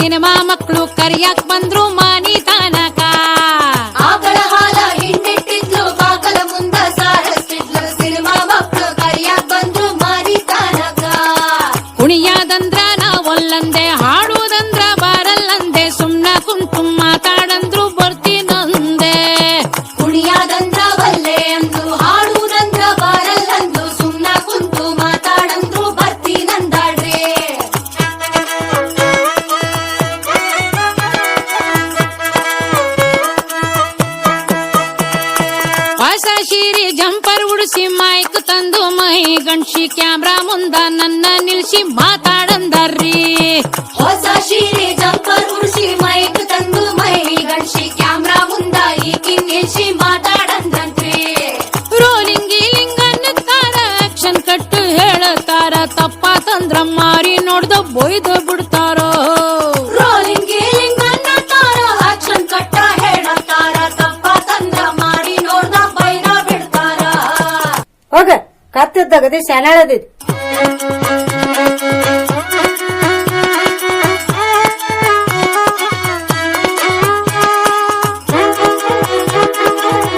Cinema ಮಕ್ಕಳು ಕರಿಯಾಕ್ ಬಂದ್ರು ಮಾನಿ ಸೀರೆ ಜಂಪರ್ ಉಡಿಸಿ ಮೈಕ್ ತಂದು ಮೈ ಗಂಡ್ಸಿ ಕ್ಯಾಮ್ರಾ ಮುಂದ ನನ್ನ ನಿಲ್ಸಿ ಮಾತಾಡಂದರ್ರಿ. ಹೊಸ ಸೀರೆ ಜಂಪರ್ ಉಡಿಸಿ ಮೈಕ್ ತಂದು ಮೈ ಗಡ್ಸಿ ಕ್ಯಾಮ್ರಾ ಮುಂದ ಈಕಿ ನಿಲ್ಸಿ ಮಾತಾಡಂದ್ರಿ ರೋಲಿಂಗ್ ಗೀಲಿಂಗ್ ಅನ್ನತಾರ ಆಕ್ಷನ್ ಕಟ್ಟು ತಪ್ಪ ತಂದ್ರಮ್ಮ ಮಾರಿ ನೋಡ್ದ ಬೊಯ್ದು ಬಿಡ್ತಾರೋ. ಬೈನ ಬಿಡ್ತಾರ ಹೋಗ ಕತ್ತಿದ್ದಾಗ ಶಾನ್ಯಾಳದಿದ್